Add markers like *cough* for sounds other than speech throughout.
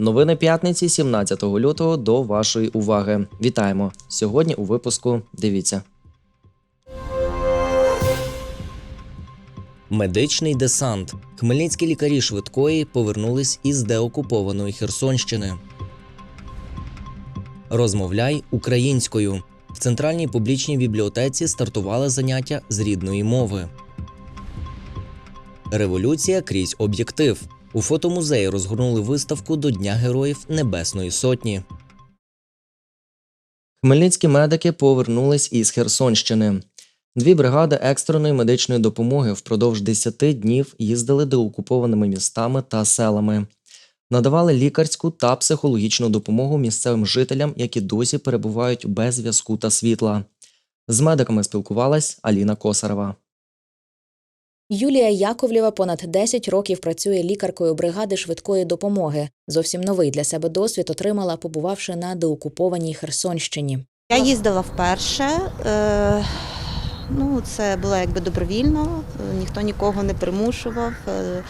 Новини п'ятниці 17 лютого до вашої уваги. Вітаємо! Сьогодні у випуску дивіться. Медичний десант. Хмельницькі лікарі швидкої повернулись із деокупованої Херсонщини. Розмовляй українською. В центральній публічній бібліотеці стартували заняття з рідної мови. Революція крізь об'єктив. У фотомузеї розгорнули виставку до Дня Героїв Небесної Сотні. Хмельницькі медики повернулись із Херсонщини. Дві бригади екстреної медичної допомоги впродовж 10 днів їздили деокупованими містами та селами, надавали лікарську та психологічну допомогу місцевим жителям, які досі перебувають без зв'язку та світла. З медиками спілкувалась Аліна Косарева. Юлія Яковлєва понад 10 років працює лікаркою бригади швидкої допомоги. Зовсім новий для себе досвід отримала, побувавши на деокупованій Херсонщині. Я їздила вперше. Е, ну, це було якби добровільно, е, ніхто нікого не примушував. Е,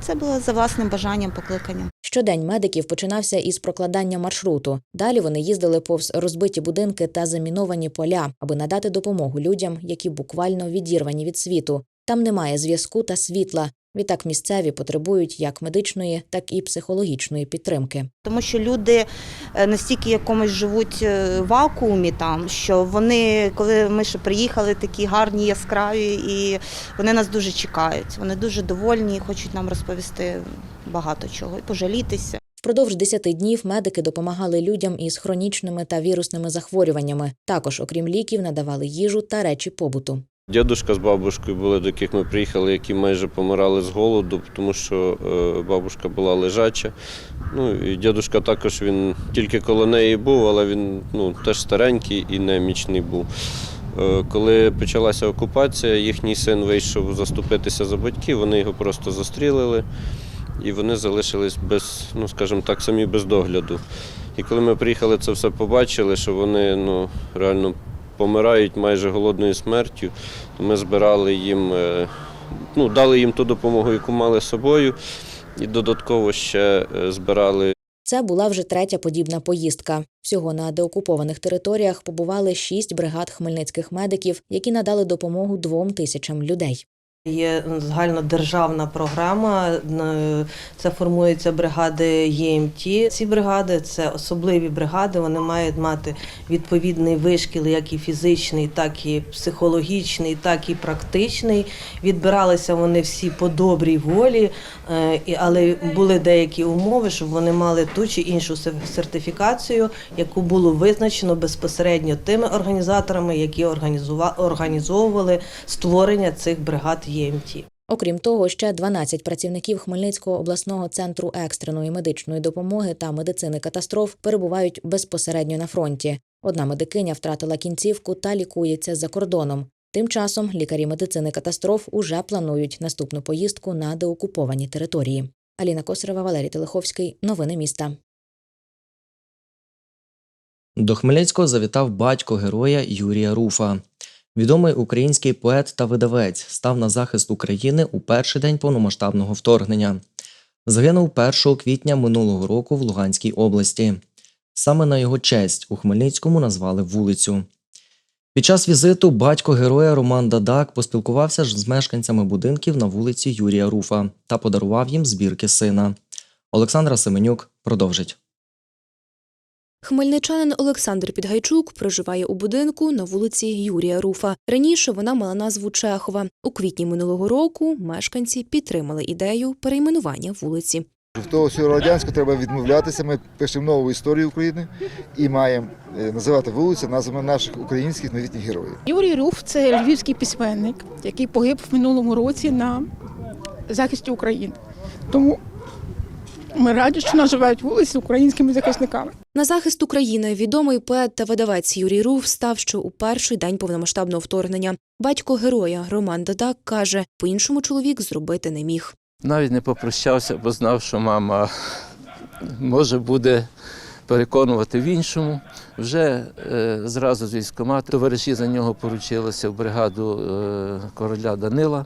це було за власним бажанням, покликання. Щодень медиків починався із прокладання маршруту. Далі вони їздили повз розбиті будинки та заміновані поля, аби надати допомогу людям, які буквально відірвані від світу. Там немає зв'язку та світла. Відтак місцеві потребують як медичної, так і психологічної підтримки. Тому що люди е, настільки якомусь живуть е, в вакуумі там, що вони, коли ми ще приїхали, такі гарні, яскраві, і вони нас дуже чекають. Вони дуже довольні і хочуть нам розповісти багато чого і пожалітися. Впродовж 10 днів медики допомагали людям із хронічними та вірусними захворюваннями. Також, окрім ліків, надавали їжу та речі побуту. Дідушка з бабушкою були, до яких ми приїхали, які майже помирали з голоду, тому що е, бабушка була лежача. Ну і дідушка також він тільки коло неї був, але він ну, теж старенький і немічний був. Е, Коли почалася окупація, їхній син вийшов заступитися за батьків, вони його просто застрілили і вони залишились без, ну скажімо так, самі без догляду. І коли ми приїхали, це все побачили, що вони ну, реально помирають майже голодною смертю, ми збирали їм, е, ну, дали їм ту допомогу, яку мали з собою, і додатково ще е, збирали Це була вже третя подібна поїздка. Всього на деокупованих територіях побували шість бригад хмельницьких медиків, які надали допомогу двом тисячам людей. Є загальнодержавна програма. е, Це формуються бригади ЄМТ. Ці бригади це особливі бригади. Вони мають мати відповідний вишкіл, як і фізичний, так і психологічний, так і практичний. Відбиралися вони всі по добрій волі, е, але були деякі умови, щоб вони мали ту чи іншу сер- сертифікацію, яку було визначено безпосередньо тими організаторами, які організовували створення цих бригад ЄМТ. Окрім того, ще 12 працівників Хмельницького обласного центру екстреної медичної допомоги та медицини катастроф перебувають безпосередньо на фронті. Одна медикиня втратила кінцівку та лікується за кордоном. Тим часом лікарі медицини катастроф уже планують наступну поїздку на деокуповані території. Аліна Косарева, Валерій Телеховський. Новини міста. До Хмельницького завітав батько героя Юрія Руфа. Відомий український поет та видавець став на захист України у перший день повномасштабного вторгнення. Загинув 1 квітня минулого року в Луганській області. Саме на його честь у Хмельницькому назвали вулицю. Під час візиту батько героя Роман Дадак поспілкувався з мешканцями будинків на вулиці Юрія Руфа та подарував їм збірки сина. Олександра Семенюк продовжить. Хмельничанин Олександр Підгайчук проживає у будинку на вулиці Юрія Руфа. Раніше вона мала назву Чехова. У квітні минулого року мешканці підтримали ідею перейменування вулиці. Від того всього радянського треба відмовлятися. Ми пишемо нову історію України і маємо е, називати вулицю назвами наших українських новітніх героїв. Юрій Руф це львівський письменник, який погиб в минулому році на захисті України. Тому ми раді, що наживають вулиці українськими захисниками. На захист України відомий поет та видавець Юрій Руф став що у перший день повномасштабного вторгнення. Батько героя Роман Дадак каже, по-іншому чоловік зробити не міг. Навіть не попрощався, бо знав, що мама може буде переконувати в іншому. Вже е, зразу з військкомату товариші за нього поручилися в бригаду е, короля Данила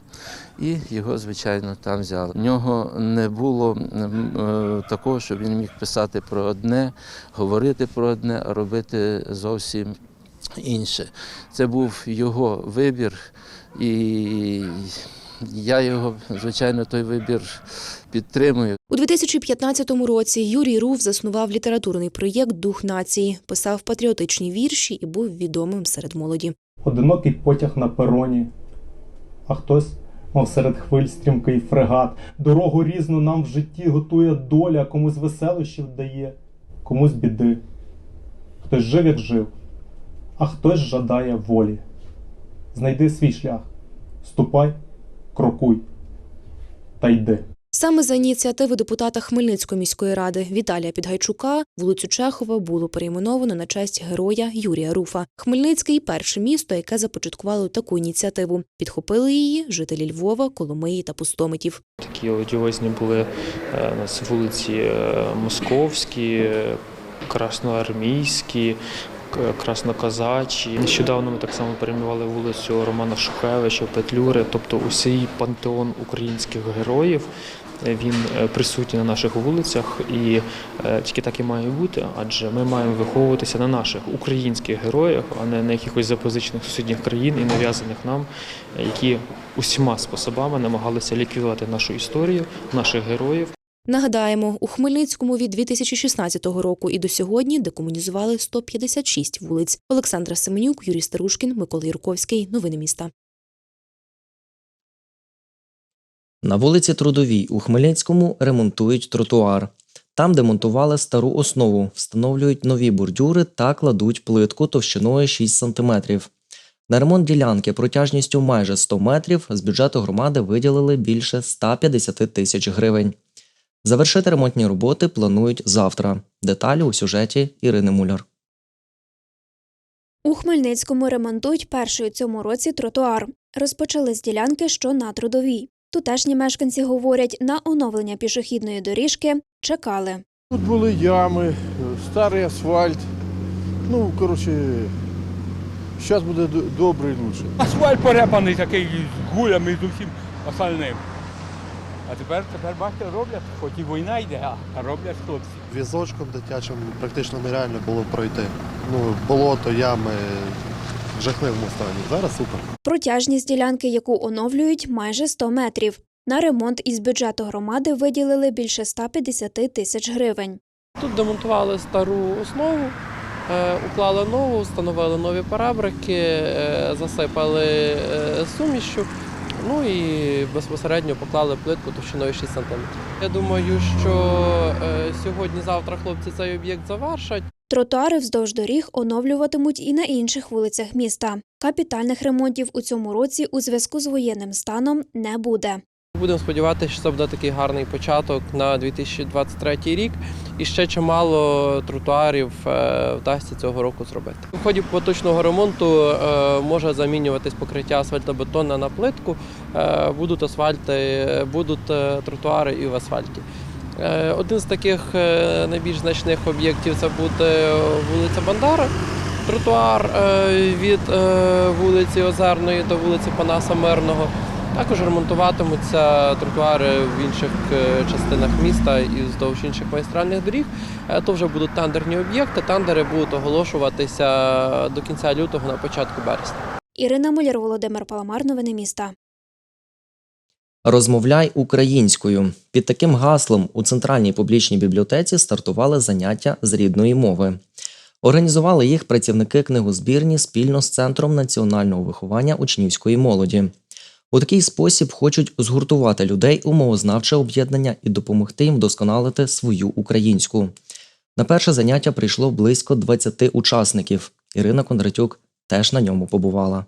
і його, звичайно, там взяли. В нього не було е, такого, щоб він міг писати про одне, говорити про одне, а робити зовсім інше. Це був його вибір, і я його, звичайно, той вибір підтримую. У 2015 році Юрій Руф заснував літературний проєкт Дух нації, писав патріотичні вірші і був відомим серед молоді. Одинокий потяг на пероні, а хтось, мов серед хвиль стрімкий фрегат. Дорогу різну нам в житті готує доля, комусь веселощів дає, комусь біди. Хтось жив, як жив, а хтось жадає волі. Знайди свій шлях, ступай, крокуй та йди. Саме за ініціативи депутата Хмельницької міської ради Віталія Підгайчука вулицю Чехова було перейменовано на честь героя Юрія Руфа. Хмельницький перше місто, яке започаткувало таку ініціативу. Підхопили її жителі Львова, Коломиї та Пустомитів. Такі одіозні були е, нас вулиці е, Московські, е, Красноармійські, к- Красноказачі. Нещодавно ми так само перейменували вулицю Романа Шухевича, Петлюри, тобто усій пантеон українських героїв. е, Він е, присутній на наших вулицях, і е, тільки так і має бути, адже ми маємо виховуватися на наших українських героях, а не на якихось запозичених сусідніх країн і нав'язаних нам, е, які усіма способами намагалися ліквідувати нашу історію, наших героїв. Нагадаємо, у Хмельницькому від 2016 року і до сьогодні декомунізували 156 вулиць. Олександра Семенюк, Юрій Старушкін, Микола Юрковський. Новини міста. На вулиці Трудовій у Хмельницькому ремонтують тротуар. Там демонтували стару основу, встановлюють нові бордюри та кладуть плитку товщиною 6 см. На ремонт ділянки протяжністю майже 100 метрів з бюджету громади виділили більше 150 тисяч гривень. Завершити ремонтні роботи планують завтра. Деталі у сюжеті Ірини Муляр. У Хмельницькому ремонтують перший у цьому році тротуар. Розпочали з ділянки, що на трудовій. Тутешні мешканці говорять, на оновлення пішохідної доріжки чекали. Тут були ями, старий асфальт. Ну, коротше, зараз буде добре і лучше. Асфальт порепаний такий з гулями з усім остальним. А тепер, тепер бачите, роблять, хоч і війна йде, а роблять хлопці. Візочком дитячим практично нереально було пройти. Ну, болото, ями в жахливому стані. Зараз супер. Протяжність ділянки, яку оновлюють, майже 100 метрів. На ремонт із бюджету громади виділили більше 150 тисяч гривень. Тут демонтували стару основу, е, уклали нову, встановили нові парабрики, е, засипали е, сумішю. Ну і безпосередньо поклали плитку товщиною 6 см. Я думаю, що е, сьогодні-завтра хлопці цей об'єкт завершать. Тротуари вздовж доріг оновлюватимуть і на інших вулицях міста. Капітальних ремонтів у цьому році у зв'язку з воєнним станом не буде. Будемо сподіватися, що це буде такий гарний початок на 2023 рік. І ще чимало тротуарів е, вдасться цього року зробити. В ході поточного ремонту е, може замінюватись покриття асфальтобетонне на плитку. Е, Будуть асфальти, будуть тротуари і в асфальті. Один з таких найбільш значних об'єктів це буде вулиця Бандера. Тротуар від вулиці Озерної до вулиці Панаса Мирного. Також ремонтуватимуться тротуари в інших е, частинах міста і вздовж інших магістральних доріг. Е, То вже будуть тендерні об'єкти. Тендери будуть оголошуватися до кінця лютого на початку березня. Ірина Муляр, Володимир Паламар, новини міста. Розмовляй українською. Під таким гаслом у центральній публічній бібліотеці стартували заняття з рідної мови. Організували їх працівники книгозбірні спільно з Центром національного виховання учнівської молоді. У такий спосіб хочуть згуртувати людей у мовознавче об'єднання і допомогти їм вдосконалити свою українську. На перше заняття прийшло близько 20 учасників. Ірина Кондратюк теж на ньому побувала.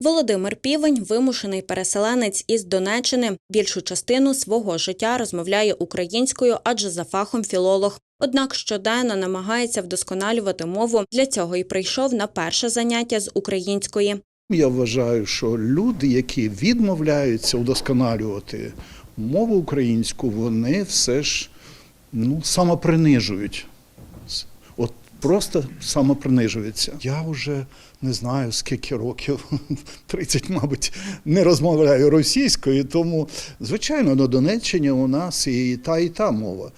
Володимир Півень, вимушений переселенець із Донеччини, більшу частину свого життя розмовляє українською, адже за фахом філолог. Однак щоденно намагається вдосконалювати мову. Для цього й прийшов на перше заняття з української. Я вважаю, що люди, які відмовляються удосконалювати мову українську, вони все ж ну, самопринижують. От просто самопринижуються. Я вже не знаю скільки років, *laughs* 30, мабуть, не розмовляю російською, тому, звичайно, на Донеччині у нас і та, і та мова.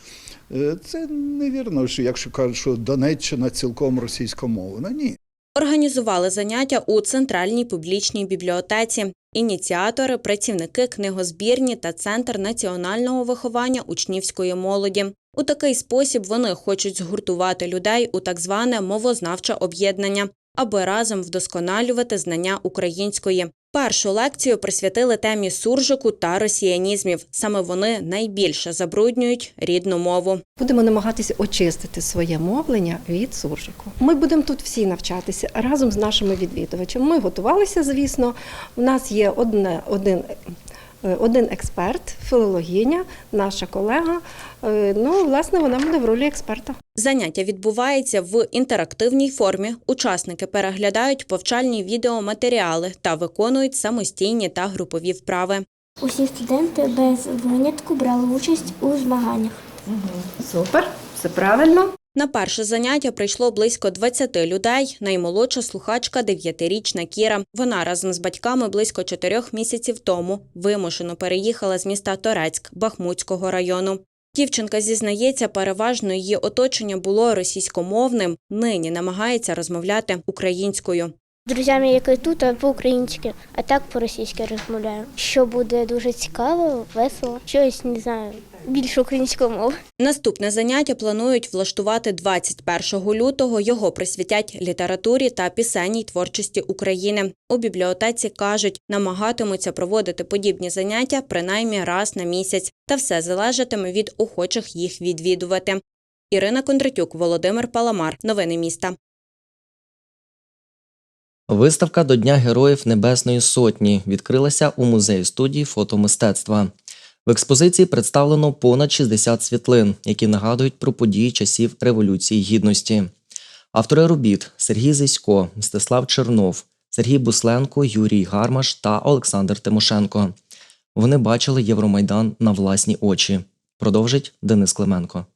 Е, Це невірно, що якщо кажуть, що Донеччина цілком російськомовна. Ні. Організували заняття у центральній публічній бібліотеці. Ініціатори, працівники книгозбірні та центр національного виховання учнівської молоді. У такий спосіб вони хочуть згуртувати людей у так зване мовознавче об'єднання, аби разом вдосконалювати знання української. Першу лекцію присвятили темі суржику та росіянізмів. Саме вони найбільше забруднюють рідну мову. Будемо намагатися очистити своє мовлення від суржику. Ми будемо тут всі навчатися разом з нашими відвідувачами. Ми готувалися, звісно. У нас є одне, один, один експерт, філологиня, наша колега. Е, Ну, власне, вона буде в ролі експерта. Заняття відбувається в інтерактивній формі. Учасники переглядають повчальні відеоматеріали та виконують самостійні та групові вправи. Усі студенти без винятку брали участь у змаганнях. Супер, все правильно. На перше заняття прийшло близько 20 людей. Наймолодша слухачка – дев'ятирічна Кіра. Вона разом з батьками близько чотирьох місяців тому вимушено переїхала з міста Торецьк Бахмутського району. Дівчинка зізнається, переважно її оточення було російськомовним. Нині намагається розмовляти українською. Друзями, які тут, а по-українськи, а так по-російськи розмовляю. Що буде дуже цікаво, весело, щось не знаю, більше української мови. Наступне заняття планують влаштувати 21 лютого. Його присвятять літературі та пісенній творчості України. У бібліотеці кажуть, намагатимуться проводити подібні заняття принаймні раз на місяць, та все залежатиме від охочих їх відвідувати. Ірина Кондратюк, Володимир Паламар. Новини міста. Виставка до Дня Героїв Небесної Сотні відкрилася у музеї студії фотомистецтва. В експозиції представлено понад 60 світлин, які нагадують про події часів Революції Гідності. Автори робіт Сергій Зисько, Мстислав Чернов, Сергій Бусленко, Юрій Гармаш та Олександр Тимошенко. Вони бачили Євромайдан на власні очі. Продовжить Денис Клименко.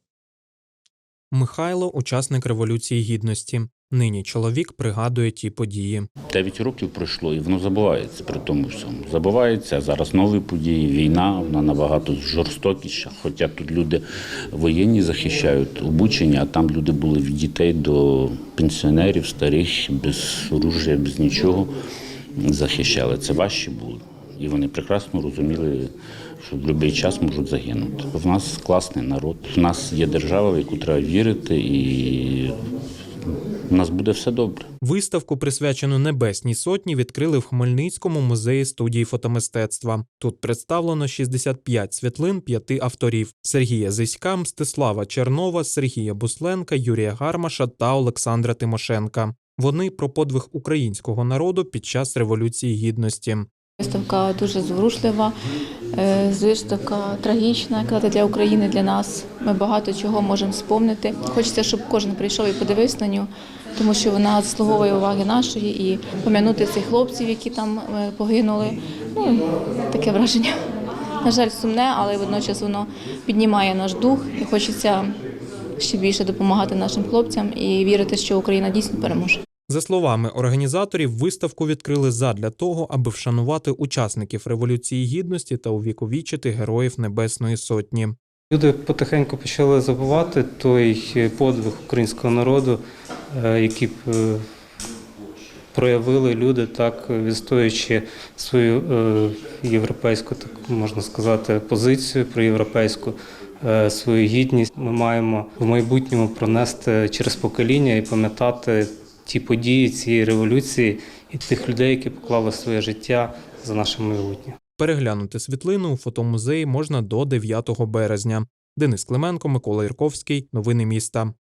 Михайло учасник Революції Гідності. Нині чоловік пригадує ті події. 9 років пройшло, і воно забувається при тому всьому. Забувається а зараз нові події, війна, вона набагато жорстокіша. Хоча тут люди воєнні захищають обучення, а там люди були від дітей до пенсіонерів, старих, без оружия, без нічого захищали. Це важче було. І вони прекрасно розуміли, що в будь-який час можуть загинути. В нас класний народ. В нас є держава, в яку треба вірити, і в нас буде все добре. Виставку, присвячену Небесній Сотні, відкрили в Хмельницькому музеї студії фотомистецтва. Тут представлено 65 світлин п'яти авторів: Сергія Зиська, Мстислава Чернова, Сергія Бусленка, Юрія Гармаша та Олександра Тимошенка. Вони про подвиг українського народу під час Революції Гідності. Виставка дуже зворушлива, е, виставка трагічна, як казати, для України, для нас. Ми багато чого можемо спомнити. Хочеться, щоб кожен прийшов і подивився на нього, тому що вона заслуговує уваги нашої і пом'янути цих хлопців, які там е, загинули. Ну, таке враження. На жаль, сумне, але водночас воно піднімає наш дух і хочеться ще більше допомагати нашим хлопцям і вірити, що Україна дійсно переможе. За словами організаторів, виставку відкрили задля того, аби вшанувати учасників Революції Гідності та увіковічити героїв Небесної Сотні. Люди потихеньку почали забувати той подвиг українського народу, е, який е, проявили люди, так відстоюючи свою е, європейську, так можна сказати, позицію про європейську свою гідність. Ми маємо в майбутньому пронести через покоління і пам'ятати ті події цієї революції і тих людей, які поклали своє життя за наше майбутнє. Переглянути світлину у фотомузеї можна до 9 березня. Денис Клименко, Микола Ірковський. Новини міста.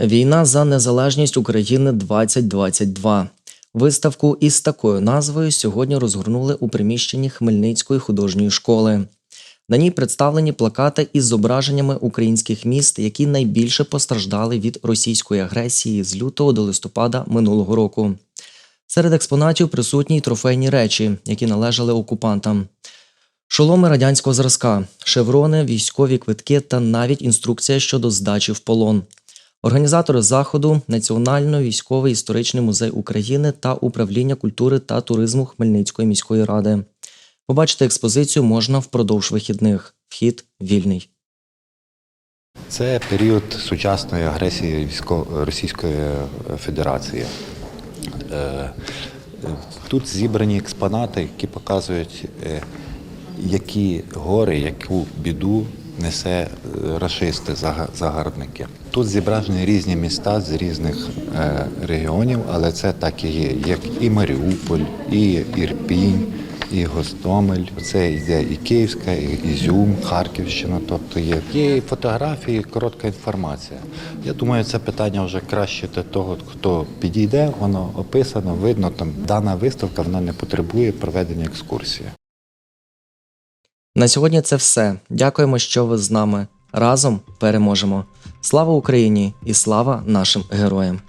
Війна за незалежність України 2022. Виставку із такою назвою сьогодні розгорнули у приміщенні Хмельницької художньої школи. На ній представлені плакати із зображеннями українських міст, які найбільше постраждали від російської агресії з лютого до листопада минулого року. Серед експонатів присутні й трофейні речі, які належали окупантам. Шоломи радянського зразка, шеврони, військові квитки та навіть інструкція щодо здачі в полон. Організатори заходу Національно військовий історичний музей України та управління культури та туризму Хмельницької міської ради. Побачити експозицію можна впродовж вихідних. Вхід вільний. Це період сучасної агресії Російської Федерації. Е, Тут зібрані експонати, які показують, е, які гори, яку біду несе е, рашисти, загарбники. Тут зібрані різні міста з різних регіонів, але це так і є, як і Маріуполь, і Ірпінь, і Гостомель. Це йде і Київська, і Ізюм, Харківщина. Тобто є. Є і фотографії, коротка інформація. Я думаю, це питання вже краще для того, хто підійде, воно описано, видно. Там дана виставка вона не потребує проведення екскурсії. На сьогодні це все. Дякуємо, що ви з нами. Разом переможемо. Слава Україні і слава нашим героям!